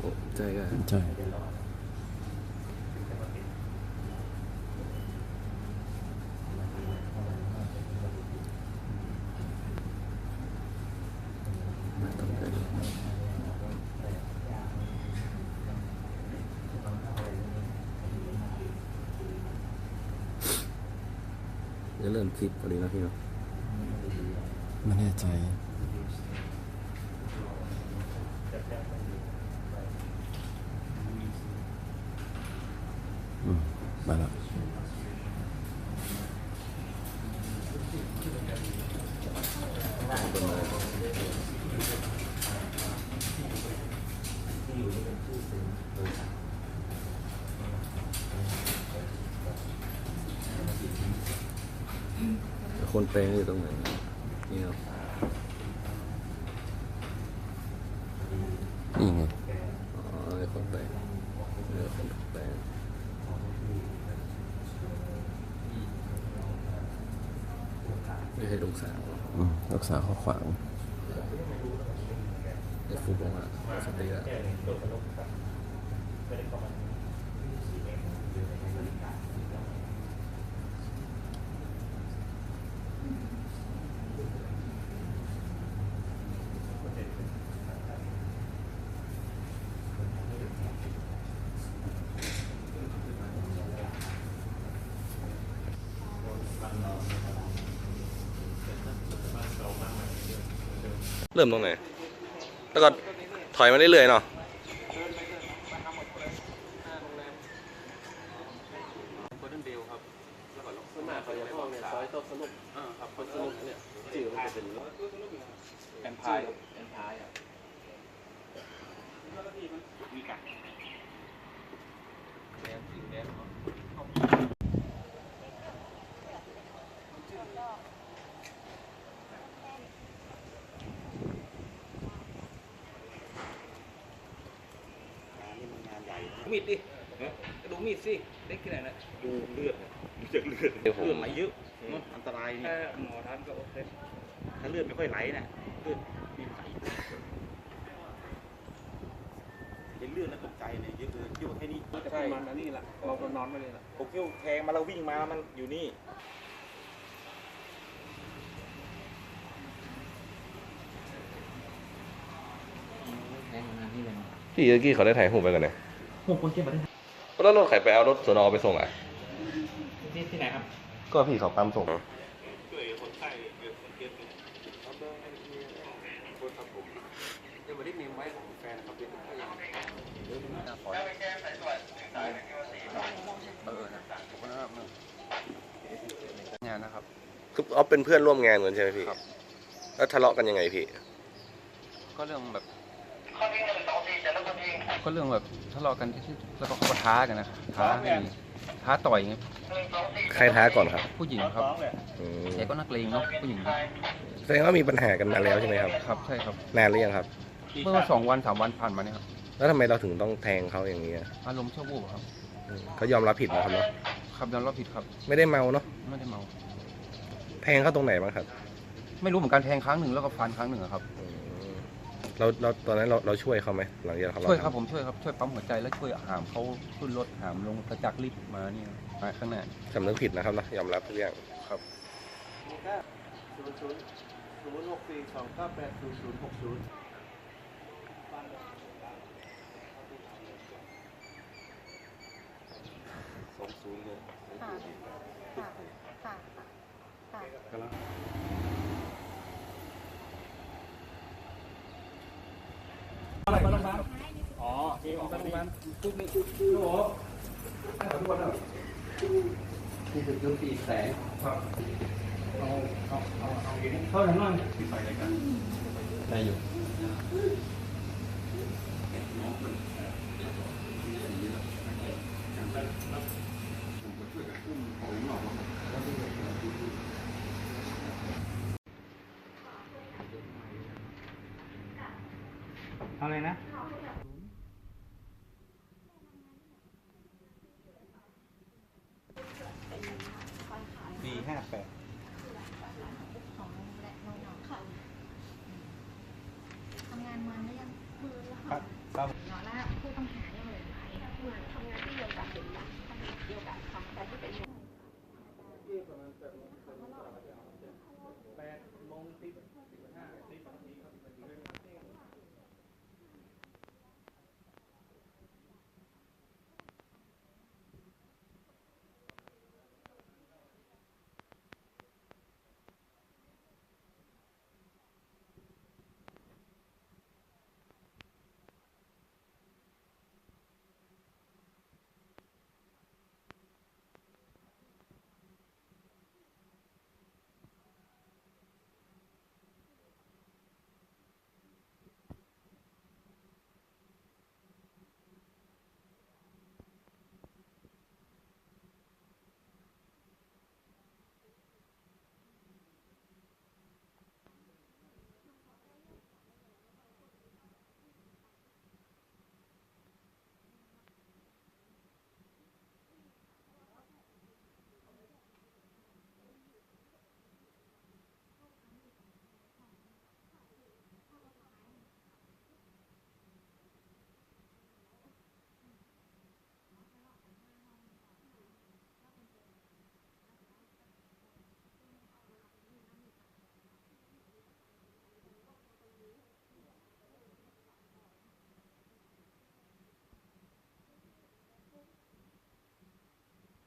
ก็ใช่จะเริ่มคลิปพอดีนะพี่เนาะไม่แน่ใจ มมาแล้วคนแปลงอยู่ตรงไหนนี่เนาะนี่ไงอ๋อไอ้คนแปลงเออคนแปลง ไม่ใช่ลูกสาวอืมรักษาข้อขวางไอ้ฟุกลงมาสติแล้ว เริ่มตรงไหน แล้วก็ถอยมาเรื่อยๆเนาะโคเดนเบลครับแล้วก็ส่วนมากเขาจะห้องเนี่ยซอยโต๊ะสนุกอ่าครับคนสนุกเนี่ยชื่อมันจะเป็นแอนพายแอนพายอะมีกันแดนสิงแดนเนาะ มีดดิดูมีดสิเล็กแค่ไหนนะดูเลือดนะดูจากเลือดเดี๋ยวผมเลือดไหลเยอะมันอันตรายนี่ถ้าหมอทันก็โอเคถ้าเลือดไม่ค่อยไหลนะเลือดมีไหลเห็นเลือดแล้วตกใจเนี่ยเยอะเลยเยอะแค่นี้จะประมาณนั้นนี่แหละเราก็นอนไปเลยล่ะผมเที่ยวแทงมาแล้ววิ่งมามันอยู่นี่พี่เมื่อกี้เขาได้ถ่ายรูปไปกันเนี่ย ผมคนเก็บมาได้แล้วรถใครไปเอารถสนอไปส่งอะที่ที่ไหนครับ ก็พี่เขาปั๊มส่งเดี๋ยววันนี้มีไว้ของแฟนครับเป็นข้ายังงานนะครับคือเอาเป็นเพื่อนร่วมงานกันใช่ไหมพี่ครับแล้วทะเลาะกันยังไงพี่ ก็เรื่องแบบ ก็เรื่องแบบทะเลาะกันที่แล้วก็เขาก็ท้ากันนะท้าให้ท้าต่อยไงใครท้าก่อนครับผู้หญิงครับอืมแกก็นักเลงเนาะผู้หญิงแสดงว่ามีปัญหากันมาแล้วใช่ไหมครับ ครับใช่ครับ นานหรือยังครับ เมื่อสองวันสามวันผ่านมาเนี่ยครับแล้วทำไมเราถึงต้องแทงเขาอย่างนี้อะอารมณ์ชั่ววูบครับอืมเขายอมรับผิดนะครับเนาะครับยอมรับผิดครับไม่ได้เมาเนาะไม่ได้เมา แทงเขาตรงไหนบ้างครับ ไม่รู้เหมือนกันแทงครั้งหนึ่งแล้วก็ฟันครั้งหนึ่งอะครับอืม เราเราตอนนั้นเราเราช่วยเขาไหมหลังจากเขาช่วยครับผมช่วยครับช่วยปั๊มหัวใจแล้วช่วยหามเขาขึ้นรถหามลงกระจักรีบมาเนี่ยมาข้างหน้าสำนึกผิดนะครับเนาะยอมรับทุกอย่างครับศูนย์ศูนย์ศูนย์หกสี่สองเก้าแปดศูนย์ศูนย์หกศูนย์สองศูนย์เลยค่ะค่ะค่ะค่ะ อะไรบ้างอที่ออกมาบ้านทุกนี่ทุกทุกที่สุดยุติแสงเอาเอาเอาเอาเองเข้าทางนั้นไปเลยกันได้อยู่อะไรนะปีห้าแปด ของและน้องๆค่ะทำงานมันหรือยังมือแล้วครัค่ะบครับเนาะแล้วพูดปัญหาเรื่องอะไรไหมเหมือนทำงานที่เดียวกันเป็นหลักทำงานเดียวกันทำแต่ที่เป็นแปดโมงตี